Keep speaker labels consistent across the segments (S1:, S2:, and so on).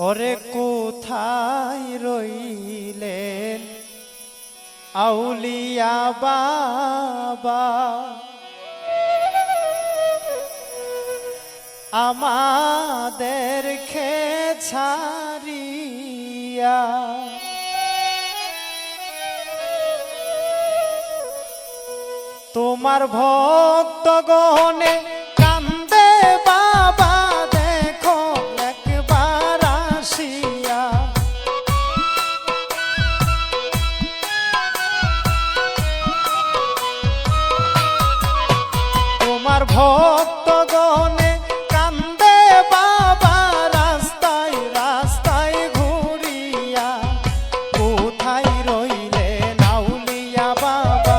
S1: ওরে কোথায় রইলেন? আউলিয়া বাবা। আমাদের খে ছাড়িয়া তোমার ভক্ত তোমার ভক্ত গনে কান্দে বাবা, রাস্তায় রাস্তায় ঘুরিয়া, কোথায় রইলে নাউলিয়া বাবা,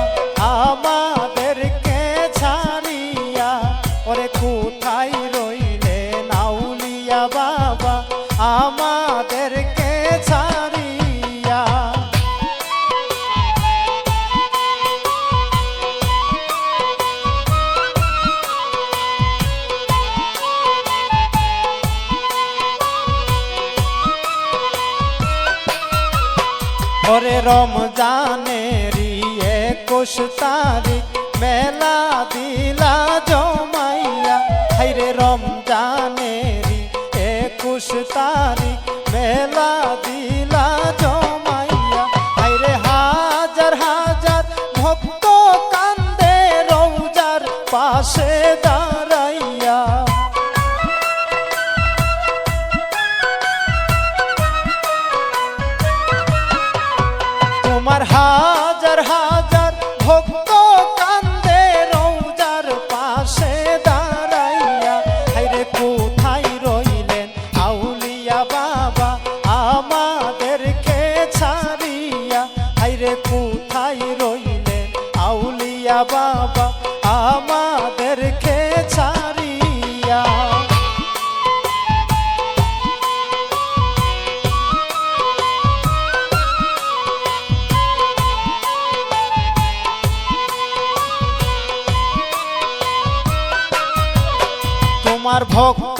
S1: আমাদেরকে ছাড়িয়া, ওরে কোথায় রইলে নাউলিয়া বাবা আমাদেরকে ওরে রমজানেরই একুশ তারিখ মেলা দিলা জমাইয়া হাইরে রমজানেরই কোথায় রইলেন আউলিয়া বাবা আমাদেরকে ছাড়িয়া? তোমার ভক্ত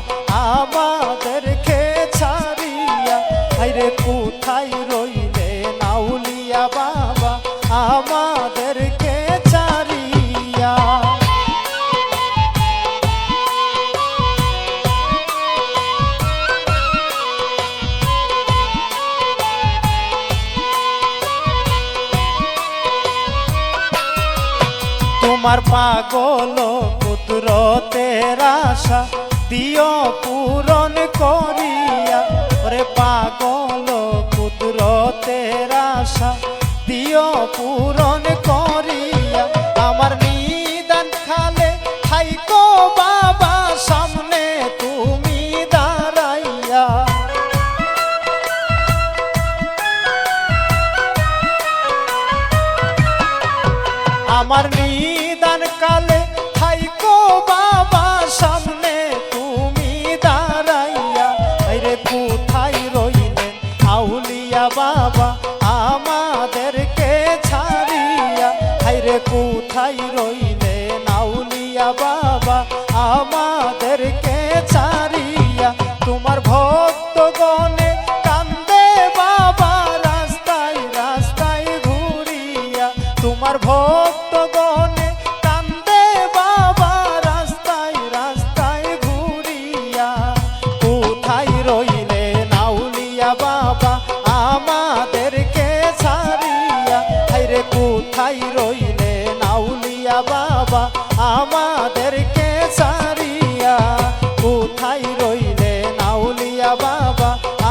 S1: তোমার পাগল কুদরতের আশা দিও পূরণ করিয়া। ওরে পাগল কুদরতের আশা দিও পূরণ করিয়া। আমার নিদান খালে থাইকো বাবা, সামনে তুমি দাঁড়াইয়া। আমার নিদান বাবা, আমাদেরকে ছাড়িয়া। হাইরে কোথায় রইলেন আউলিয়া বাবা, আমাদেরকে ছাড়িয়া। তোমার ভক্ত গনে কান্দে বাবা, রাস্তায় রাস্তায় ঘুরিয়া। তোমার ভক্ত গনে রইলে নাউলিয়া বাবা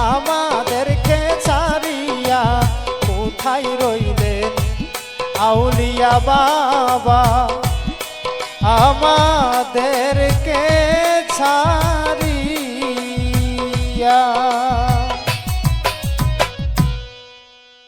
S1: আমাদেরকে ছাড়িয়া কোথায় রইলে? আউলিয়া বাবা আমাদেরকে ছা